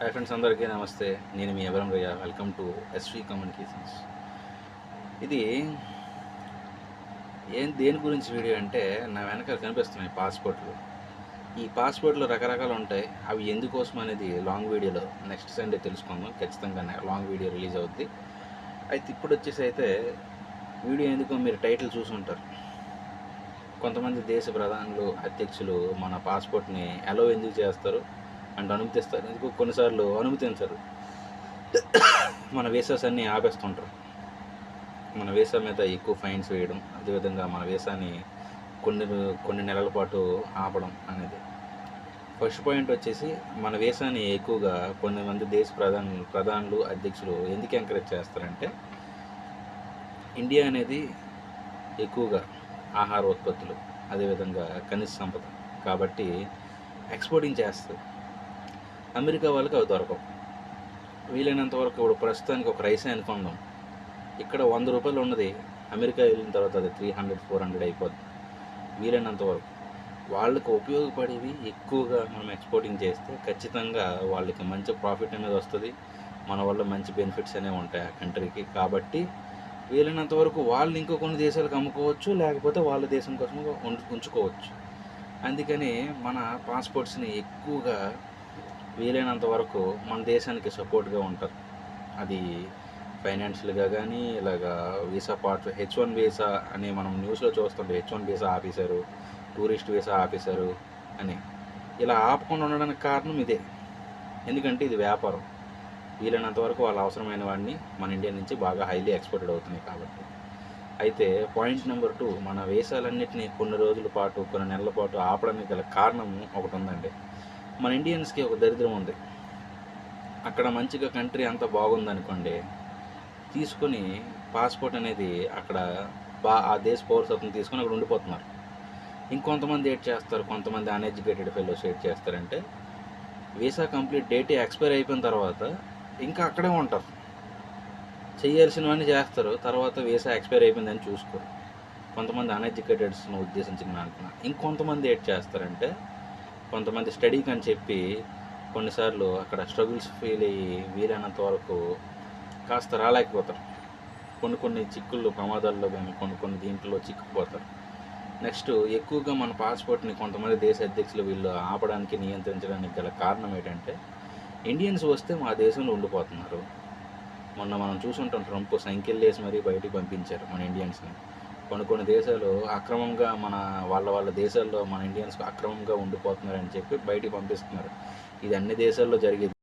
Hi friends అందరికీ నమస్తే. నేను మీ ఎవరం రయ్య. Welcome to SV communications. ఇది ఏం దేని గురించి వీడియో అంటే నా వెనకాల కనిపిస్తున్నాయి పాస్పోర్ట్లు. ఈ పాస్పోర్ట్లు రకరకాలు ఉంటాయి. అవి ఎందుకోసం అనేది లాంగ్ వీడియోలో నెక్స్ట్ సండే తెలుసుకుందాం. ఖచ్చితంగా లాంగ్ వీడియో రిలీజ్ అవుద్ది. అయితే ఇప్పుడు వచ్చేసి అయితే వీడియో ఎందుకో మీరు టైటిల్ చూసి ఉంటారు కొంతమంది దేశ ప్రధానులు అధ్యక్షులు మన పాస్పోర్ట్ని అలో ఎందుకు చేస్తారు? అండ్ అనుమతిస్తారు. ఎందుకు? కొన్నిసార్లు అనుమతించరు మన వీసాస్ అన్నీ ఆపేస్తుంటారు. మన వీసా మీద ఎక్కువ ఫైన్స్ వేయడం అదేవిధంగా మన వీసాని కొన్ని కొన్ని నెలల పాటు ఆపడం అనేది. ఫస్ట్ పాయింట్ వచ్చేసి మన వీసాని ఎక్కువగా కొన్ని మంది దేశ ప్రధాన ప్రధానులు అధ్యక్షులు ఎందుకు ఎంకరేజ్ చేస్తారంటే ఇండియా అనేది ఎక్కువగా ఆహార ఉత్పత్తులు అదేవిధంగా ఖనిజ సంపద కాబట్టి ఎక్స్పోర్టింగ్ చేస్తుంది అమెరికా వాళ్ళకి అవి దొరకవు. వీలైనంత వరకు ఇప్పుడు ప్రస్తుతానికి ఒక రైస్ అనుకుందాం ఇక్కడ వంద రూపాయలు ఉన్నది అమెరికా వెళ్ళిన తర్వాత అది త్రీ హండ్రెడ్ ఫోర్ హండ్రెడ్ అయిపోద్ది. వీలైనంత వరకు. వాళ్ళకి ఉపయోగపడేవి ఎక్కువగా మనం ఎక్స్పోర్టింగ్ చేస్తే ఖచ్చితంగా వాళ్ళకి మంచి ప్రాఫిట్ అనేది వస్తుంది. మన వల్ల మంచి బెనిఫిట్స్ అనేవి ఉంటాయి ఆ కంట్రీకి కాబట్టి వీలైనంత వరకు వాళ్ళు ఇంకో కొన్ని దేశాలకు అమ్ముకోవచ్చు లేకపోతే వాళ్ళ దేశం కోసం ఉంచుకోవచ్చు. అందుకని మన పాస్పోర్ట్స్ని ఎక్కువగా వీలైనంత వరకు మన దేశానికి సపోర్ట్గా ఉంటారు. అది ఫైనాన్షియల్గా కానీ ఇలాగా visa part H one visa అని మనం న్యూస్లో చూస్తుంటే హెచ్ వన్ వీసా ఆపేశారు టూరిస్ట్ వీసా ఆపేశారు అని ఇలా ఆపకుండా ఉండడానికి కారణం ఇదే. ఎందుకంటే ఇది వ్యాపారం. వీలైనంత వరకు వాళ్ళ అవసరమైన వాడిని మన ఇండియా నుంచి బాగా హైలీ ఎక్స్పోర్టెడ్ అవుతున్నాయి కాబట్టి. అయితే పాయింట్ నెంబర్ టూ మన వేసాలన్నింటినీ కొన్ని రోజుల పాటు కొన్ని నెలల పాటు ఆపడానికి గల కారణం ఒకటి ఉందండి. మన ఇండియన్స్కి ఒక దరిద్రం ఉంది. అక్కడ మంచిగా కంట్రీ అంతా బాగుందనుకోండి తీసుకొని పాస్పోర్ట్ అనేది అక్కడ బా ఆ దేశ పౌరసత్వం తీసుకొని అక్కడ ఉండిపోతున్నారు. ఇంకొంతమంది ఏడ్ చేస్తారు కొంతమంది అన్ఎడ్యుకేటెడ్ ఫెలోస్ ఏడ్ చేస్తారంటే వీసా కంప్లీట్ డేట్ ఎక్స్పైర్ అయిపోయిన తర్వాత ఇంకా అక్కడే ఉంటారు. చేయాల్సినవన్నీ చేస్తారు తర్వాత వీసా ఎక్స్పైర్ అయిపోయిందని చూసుకోరు. కొంతమంది అన్ఎడ్యుకేటెడ్స్ను ఉద్దేశించి నేను ఇంకొంతమంది ఏడ్ చేస్తారంటే కొంతమంది స్టడీకి అని చెప్పి కొన్నిసార్లు అక్కడ స్ట్రగుల్స్ ఫీల్ అయ్యి వీలైనంత వరకు కాస్త రాలేకపోతారు. కొన్ని కొన్ని చిక్కుళ్ళు ప్రమాదాల్లో కానీ కొన్ని కొన్ని దీంట్లో చిక్కుపోతారు నెక్స్ట్ ఎక్కువగా మన పాస్పోర్ట్ని కొంతమంది దేశ అధ్యక్షులు వీళ్ళు ఆపడానికి నియంత్రించడానికి గల కారణం ఏంటంటే ఇండియన్స్ వస్తే మా దేశంలో ఉండిపోతున్నారు. మొన్న మనం చూసుంటాం ట్రంప్ సైకిల్ వేసి మరీ బయటికి పంపించారు మన ఇండియన్స్ని. కొన్ని కొన్ని దేశాలు అక్రమంగా మన వాళ్ళ వాళ్ళ దేశాల్లో మన ఇండియన్స్ అక్రమంగా ఉండిపోతున్నారని చెప్పి బయటికి పంపిస్తున్నారు. ఇది అన్ని దేశాల్లో జరిగేది.